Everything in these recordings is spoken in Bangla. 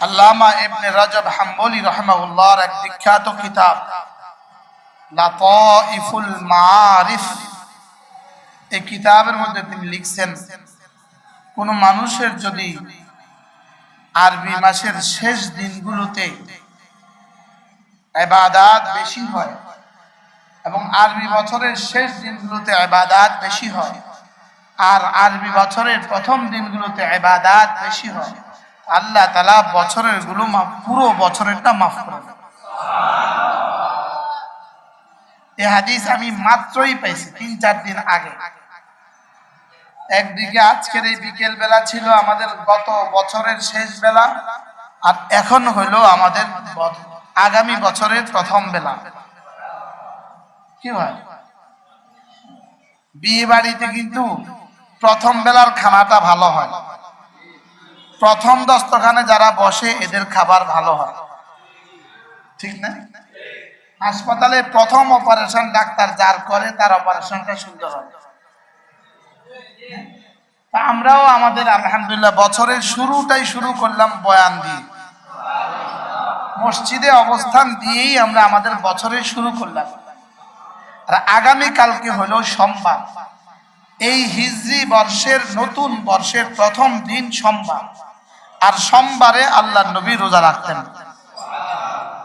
আল্লামা ইবনে রাজব হাম্বলি রহমাউল্লাহর এক বিখ্যাত কিতাব, লাতাইফুল মারিফ এই কিতাবের মধ্যে তিনি লিখছেন, কোন মানুষের যদি আরবি মাসের শেষ দিনগুলোতে ইবাদাত বেশি হয় এবং আরবি বছরের শেষ দিনগুলোতে ইবাদাত বেশি হয়, আর আরবি বছরের প্রথম দিনগুলোতে ইবাদাত বেশি হয় আল্লাহ তালা বছরেরগুলো পুরো বছরেরটা মাফ করে। এই হাদিস আমি মাত্রই পাইছি, তিন চার দিন আগে। একদিকে আজকের এই বিকেল বেলা ছিল আমাদের গত বছরের শেষ বেলা, আর এখন হইল আমাদের আগামী বছরের প্রথম বেলা। কি হয়? বিয়ে বাড়িতে কিন্তু প্রথম বেলার খানাটা ভালো হয়। প্রথম দস্তখানে যারা বসে, এদের খাবার ভালো হয়। ঠিক না? হাসপাতালে প্রথম অপারেশন ডাক্তার যার করে, তার অপারেশনটা সুন্দর হয়। তা আমরাও আমাদের, আলহামদুলিল্লাহ, বছরের শুরুটাই শুরু করলাম বয়ান দিয়ে। মসজিদে অবস্থান দিয়েই আমরা আমাদের বছরের শুরু করলাম। আর আগামী কালকে হলো সোমবার। এই হিজরি বর্ষের, নতুন বর্ষের প্রথম দিন সোমবার। আর সোমবারে আল্লাহ নবী রোজা রাখতেন।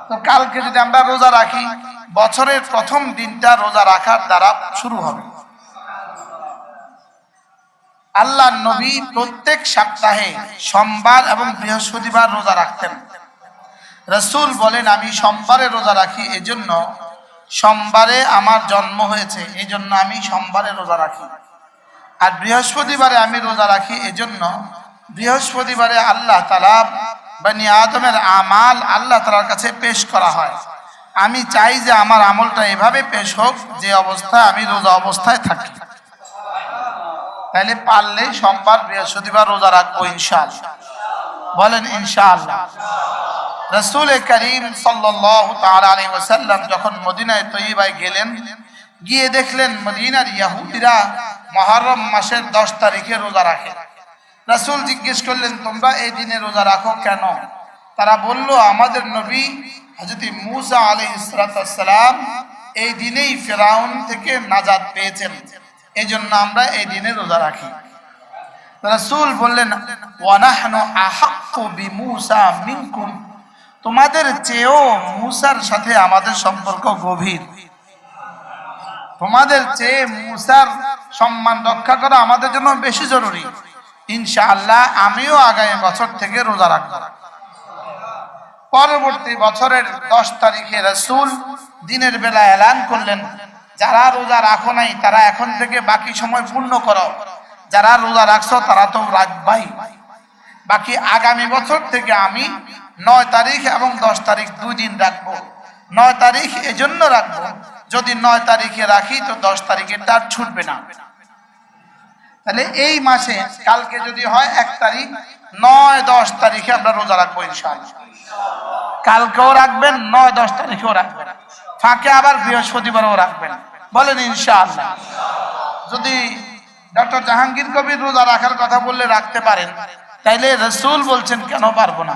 তো কালকে যদি আমরা রোজা রাখি, বছরের প্রথম দিনটা রোজা রাখার দ্বারা শুরু হবে। আল্লাহ নবী প্রত্যেক সপ্তাহে সোমবার এবং বৃহস্পতিবার রোজা রাখতেন। রসুল বলেন, আমি সোমবারে রোজা রাখি, এজন্য সোমবারে আমার জন্ম হয়েছে এই জন্য আমি সোমবারে রোজা রাখি। আর বৃহস্পতিবারে আমি রোজা রাখি, এজন্য বৃহস্পতিবারে আল্লাহ তালা বানি আদমের আমাল আল্লাহ তালার কাছে পেশ করা হয়। আমি চাই যে আমার আমলটা এভাবে পেশ হোক যে অবস্থায় আমি রোজা অবস্থায় থাকি। তাহলে পারলে সোমবার, বৃহস্পতিবার রোজা রাখব ইনশাআল্লাহ। বলেন ইনশাআল্লাহ। রসুল করিম সাল্লাম যখন মদিনায় তৈবায় গেলেন, গিয়ে দেখলেন মদিনার ইয়াহুদিরা মহরম মাসের দশ তারিখে রোজা রাখে। রাসূল জিজ্ঞেস করলেন, তোমরা এই দিনে রোজা রাখো কেন? তারা বলল, আমাদের নবী হজরত মুসা আলী ইসরাতাম এই দিনেই ফেরাউন থেকে নাজাদ পেয়েছেন। এই জন্য আমরা এই দিনে রোজা রাখি। রাসূল বললেন তোমাদের চেয়েও মুসার সাথে আমাদের সম্পর্ক গভীর। তোমাদের চেয়ে মুসার সম্মান রক্ষা করা আমাদের জন্য বেশি জরুরি। ইনশাআল্লাহ আমিও আগামী বছর থেকে রোজা রাখব। পরবর্তী বছরের দশ তারিখে রসুল দিনের বেলা এলান করলেন, যারা রোজা রাখো নাই, তারা এখন থেকে বাকি সময় পূর্ণ করো। যারা রোজা রাখছো, তারা তো রাখবাই। বাকি আগামী বছর থেকে আমি নয় তারিখ এবং দশ তারিখ দুই দিন রাখব। নয় তারিখ এজন্য রাখব, যদি নয় তারিখে রাখি, তো দশ তারিখে তার ছুটবে না। তাহলে এই মাসে, কালকে যদি হয় এক তারিখ, নয়, দশ তারিখে আমরা রোজা রাখব ইনশাআল্লাহ। কালকেও রাখবেন, নয়, দশ তারিখেও রাখবেন। ফাঁকে আবার বৃহস্পতিবারও রাখবেন। বলেন ইনশাআল্লাহ। যদি ডক্টর জাহাঙ্গীর কবির রোজা রাখার কথা বললে রাখতে পারেন, তাইলে রসুল বলছেন, কেন পারব না?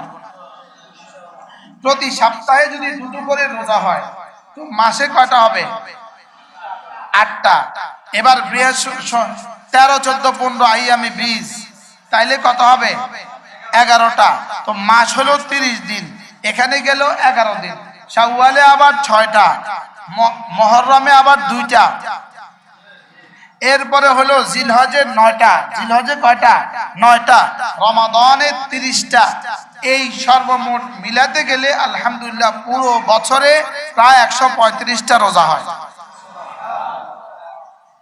প্রতি সপ্তাহে যদি দুটো করে রোজা হয় মাসে কয়টা হবে? আটটা। এবার বৃহস্পতি তেরো, চোদ্দ, পনেরো, আই আমি বিশ। তাইলে কত হবে? এগারোটা। তো মাস হলো তিরিশ দিন। এখানে গেল এগারো দিন। শাওয়ালে আবার ছয়টা। মহরমে আবার দুইটা। এরপরে হলো জিলহজের নয়টা। জিলহজে কয়টা? নয়টা। রমাদানের তিরিশটা। এই সর্বমোট মিলাতে গেলে আলহামদুলিল্লাহ পুরো বছরে প্রায় একশো পঁয়ত্রিশটা রোজা হয়।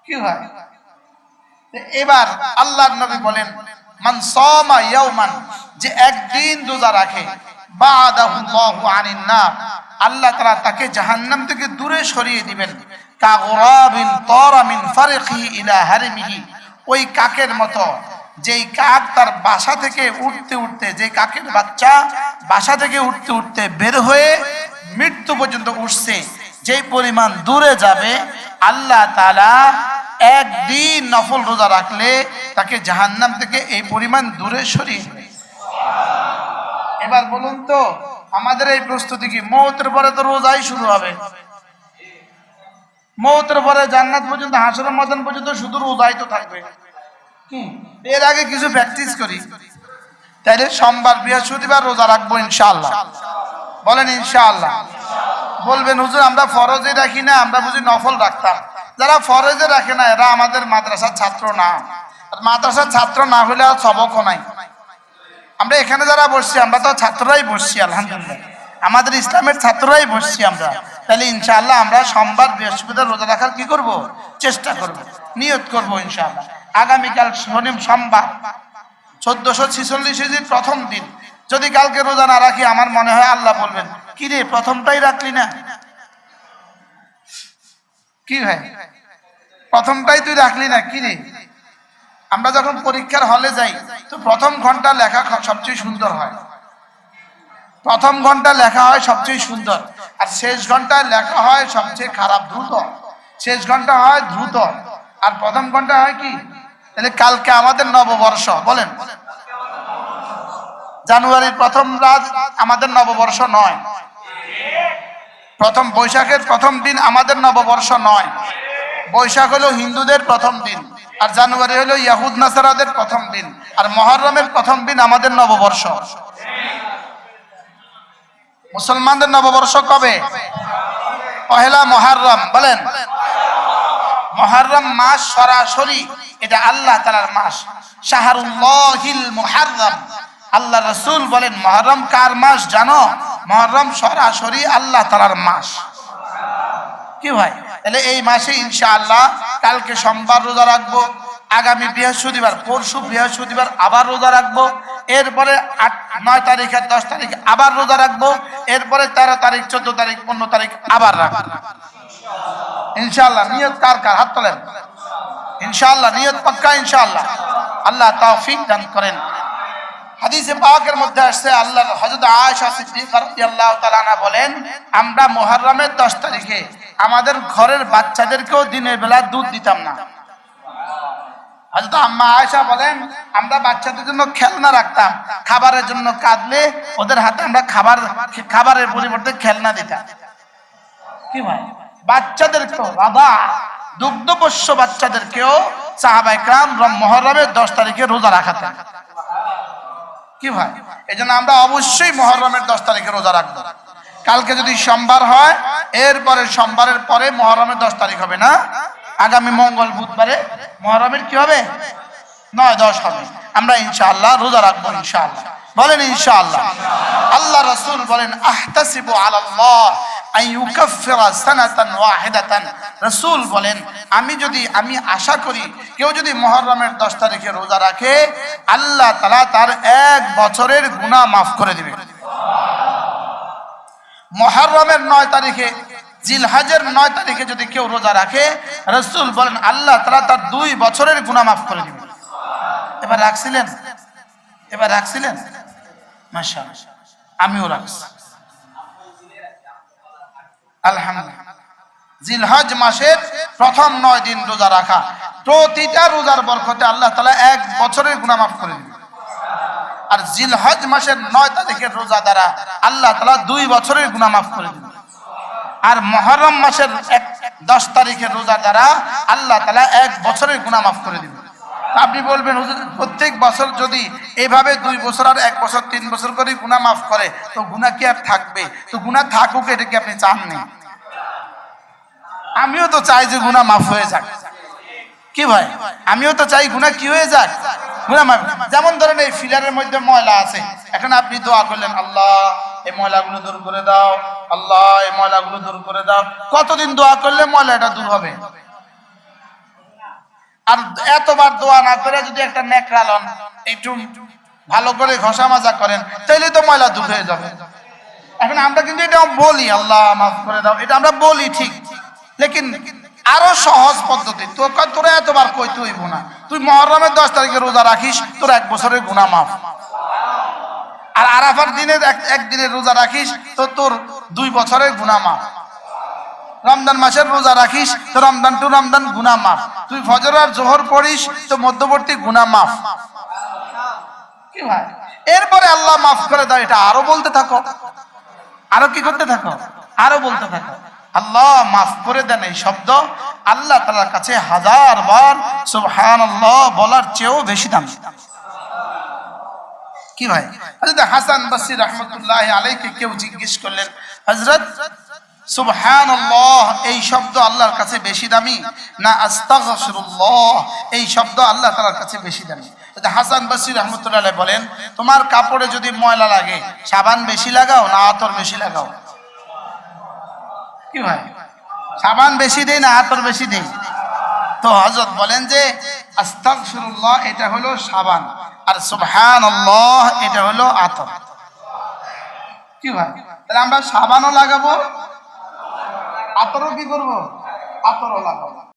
কি হয়? এবার আল্লাহর নবী বলেন, মান সামা ইয়াওমান যে একদিন রোজা রাখে বাদাহু আল্লাহু আনিন নার, আল্লাহ তাআলা তাকে জাহান্নাম থেকে দূরে সরিয়ে দিবেন। কাগরাবিন তারা মিন ফারিকিহি ইলা হারিমিহি। ওই কাকের মতো, যেই কাক তার বাসা থেকে উঠতে উঠতে যে কাকের বাচ্চা বাসা থেকে উঠতে উঠতে বের হয়ে মৃত্যু পর্যন্ত উঠছে, যেই পরিমাণ দূরে যাবে, আল্লাহ তাআলা একদিন নফল রোজা রাখলে তাকে জাহান্নাম থেকে এই পরিমাণ দূরে সরিয়ে এবার বলুন তো, আমাদের এই প্রস্তুতি কি? মৌতের পরে তো রোজাই শুরু হবে। মৌতের পরে জান্নাত পর্যন্ত, হাসরের মতন পর্যন্ত শুধু রোজাই তো থাকবে? এর আগে কিছু প্র্যাকটিস করি। তাইলে সোমবার, বৃহস্পতিবার রোজা রাখব ইনশাআল্লাহ। বলেন ইনশাআল্লাহ। বলবেন, হুজুর, আমরা ফরজে রাখি না, আমরা বুঝি নফল রাখতাম। যারা ফরেজে রাখে না, এরা আমাদের মাদ্রাসার ছাত্র না। মাদ্রাসার ছাত্র না হলে আর সবকও নাই। আমরা এখানে যারা বসছি, আমরা তো ছাত্ররাই বসছি, আলহামদুলিল্লাহ। আমাদের ইসলামের ছাত্ররাই বসছি আমরা। তাহলে ইনশাআল্লাহ আমরা সোমবার বৃহস্পতিবার রোজা রাখার কি করব? চেষ্টা করব। নিয়ত করব ইনশাআল্লাহ। আগামীকাল শনি সোমবার, চোদ্দশো ছিচল্লিশ প্রথম দিন। যদি কালকে রোজা না রাখি, আমার মনে হয় আল্লাহ বলবেন কি রে প্রথমটাই রাখলি না? কি ভাই? প্রথমটাই তুই রাখলি না, কি রে? আমরা যখন পরীক্ষার হলে যাই, তো প্রথম ঘণ্টা লেখা সবচেয়ে সুন্দর হয়। প্রথম ঘণ্টা লেখা হয় সবচেয়ে সুন্দর, আর শেষ ঘন্টায় লেখা হয় সবচেয়ে খারাপ, দ্রুত। শেষ ঘণ্টা হয় দ্রুত, আর প্রথম ঘণ্টা হয় কি? তাহলে কালকে আমাদের নববর্ষ, বলেন। জানুয়ারির প্রথম রাত আমাদের নববর্ষ নয়। প্রথম বৈশাখের প্রথম দিন আমাদের নববর্ষ নয়। বৈশাখ হলো হিন্দুদের প্রথম দিন, আর জানুয়ারি হলো ইয়াহুদ নাসারাদের প্রথম দিন, আর মহরমের প্রথম দিন আমাদের নববর্ষ। মুসলমানদের নববর্ষ কবে? পহেলা মহারম, বলেন। মহারম মাস সরাসরি, এটা আল্লাহ তালার মাস। শাহরুল্লাহিল মুহাররম আল্লাহ রসুল বলেন, মহরম কার মাস জানো? মহরম সরাসরি আল্লাহ তালার মাস। কি ভাই? তাহলে এই মাসে ইনশাআল্লাহ কালকে সোমবার রোজা রাখব, আগামী বৃহস্পতিবার, পরশু বৃহস্পতিবার আবার রোজা রাখব, এরপরে আট, নয় তারিখ, দশ তারিখ আবার রোজা রাখব, এরপরে তেরো তারিখ, চোদ্দ তারিখ, পনেরো তারিখ আবার রাখব। ইনশাআল্লাহ, নিয়ত কার কার? হাত তোলেন। ইনশাআল্লাহ, নিয়ত পাক্কা ইনশাআল্লাহ। আল্লাহ তৌফিক দান করেন। হাদিসে পাকের মধ্যে আসছে, আল্লাহ হযরত আয়েশা সিদ্দিকা রাদিয়াল্লাহু তাআলা বলেন, আমরা মুহররমের 10 তারিখে আমাদের ঘরের বাচ্চাদেরকেও দিনের বেলা দুধ দিতাম না। হযরত আম্মা আয়েশা বলেন, আমরা বাচ্চাদের জন্য খেলনা রাখতাম, খাবারের জন্য কাঁদলে ওদের হাতে আমরা খাবার, খাবারের পরিবর্তে খেলনা দিতাম। কি ভাই? বাচ্চাদেরকেও, বাবা দুগ্ধপোষ্য বাচ্চাদেরকেও সাহাবাই কাম মহরমের দশ তারিখে রোজা রাখাতেন। কি ভাই? এই জন্য আমরা অবশ্যই মহরমের দশ তারিখে রোজা রাখব। কালকে যদি সোমবার হয় এরপরে সোমবারের পরে মহরমের দশ তারিখ হবে, না? আগামী মঙ্গল বুধবারে মহরমের কি হবে? নয়, দশ হবে। আমরা ইনশাআল্লাহ রোজা রাখব ইনশাআল্লাহ। বলেন ইনশাআল্লাহ। আল্লাহ রাসূল বলেন, আহতাসিবু আলাল্লাহ বলেন, আমি যদি, আমি আশা করি কেউ যদি মুহররমের 10 তারিখে রোজা রাখে, আল্লাহ তাআলা তার এক বছরের গুনাহ মাফ করে দিবে। মুহররমের 9 তারিখে, জিলহাজের 9 তারিখে যদি কেউ রোজা রাখে, রাসূল বলেন, আল্লাহ তাআলা তার দুই বছরের গুনাহ মাফ করে দিবে। এবার রাখছিলেন? এবার রাখছিলেন? মাশাআল্লাহ। আমিও রাখছি। আলহামদুলিল্লাহ। জিলহজ মাসের প্রথম নয় দিন রোজা রাখা। প্রতিটা রোজার বরকতে আল্লাহ তালা এক বছরের গুনাহ মাফ করে আর জিলহজ মাসের নয় তারিখের রোজা দ্বারা আল্লাহ তালা দুই বছরের গুনাহ মাফ করে আর মহরম মাসের এক দশ তারিখের রোজা দ্বারা আল্লাহ তালা এক বছরের গুনাহ মাফ করে দিবে আপনি বলবেন, হুজুর, প্রত্যেক বছর যদি এভাবে দুই বছর আর এক বছর, তিন বছর করে গুনাহ মাফ করে, তো গুনাহ কি আর থাকবে? তো গুনাহ থাকুক, এটা কি আপনি চাননি আমিও তো চাই যে গুনাহ মাফ হয়ে যাক। কি ভাই? আমিও তো চাই গুনাহ কি হয়ে যাক? গুনাহ মাফ। যেমন ধরেন এই ফিলারের মধ্যে ময়লা আছে। এখন আপনি দোয়া করলেন, আল্লাহ, এই ময়লাগুলো দূর করে দাও। আল্লাহ, এই ময়লাগুলো দূর করে দাও। কতদিন দোয়া করলে ময়লাটা দূর হবে? আর এতবার দোয়া না করে যদি একটা নেকড়া লন, একটু ভালো করে ঘষা মাজা করেন তাহলে তো ময়লা দূর হয়ে যাবে। এখন আমরা কিন্তু এটা বলি, আল্লাহ মাফ করে দাও, এটা আমরা বলি ঠিক। লেকিন আরও সহজ পদ্ধতি তোর তোরা এতবার কই হইব না। তুই মহরমের দশ তারিখে রোজা রাখিস, তোর এক বছরের গুণা মাফ। আর আরাফার এক- একদিনের রোজা রাখিস, তো তোর দুই বছরের গুণা মাফ। রমজান মাসের রোজা রাখিস, তো রমজান টু রমজান গুনা মাফ। তুই ফজর আর জোহর পড়িস, তো মধ্যবর্তী গুনা মাফ। কি ভাই? এরপরে আল্লাহ মাফ করে দাও, এটা আরও বলতে থাকো। আরও কি করতে থাকো? আরও বলতে থাকো। আল্লাহ মাফ করে দেন এই শব্দ। আল্লাহ তালার কাছে হাজার বার সুবহান বলার চেয়েও বেশি দাম। কি ভাই? হাসান বসরি রহমতুল্লাহ আলাইকে কেউ জিজ্ঞেস করলেন, হযরত এই শব্দ আল্লাহর কাছে বেশি দামি? না, আস্তাগফিরুল্লাহ, এই শব্দ আল্লাহ তাআলার কাছে বেশি দামি। হাসান বসরি রহমতুল্লাহ বলেন, তোমার কাপড়ে যদি ময়লা লাগে, সাবান বেশি লাগাও না আতর বেশি লাগাও? কি ভাই? সাবান বেশি দেই না আতর বেশি দেই? তো হজরত বলেন যে, আস্তাগফিরুল্লাহ, এটা হলো সাবান আর সুবহানাল্লাহ, এটা হলো আতর। কি ভাই? তাহলে আমরা সাবানও লাগাবো আতরও কি করব? আতরও লাগাবো।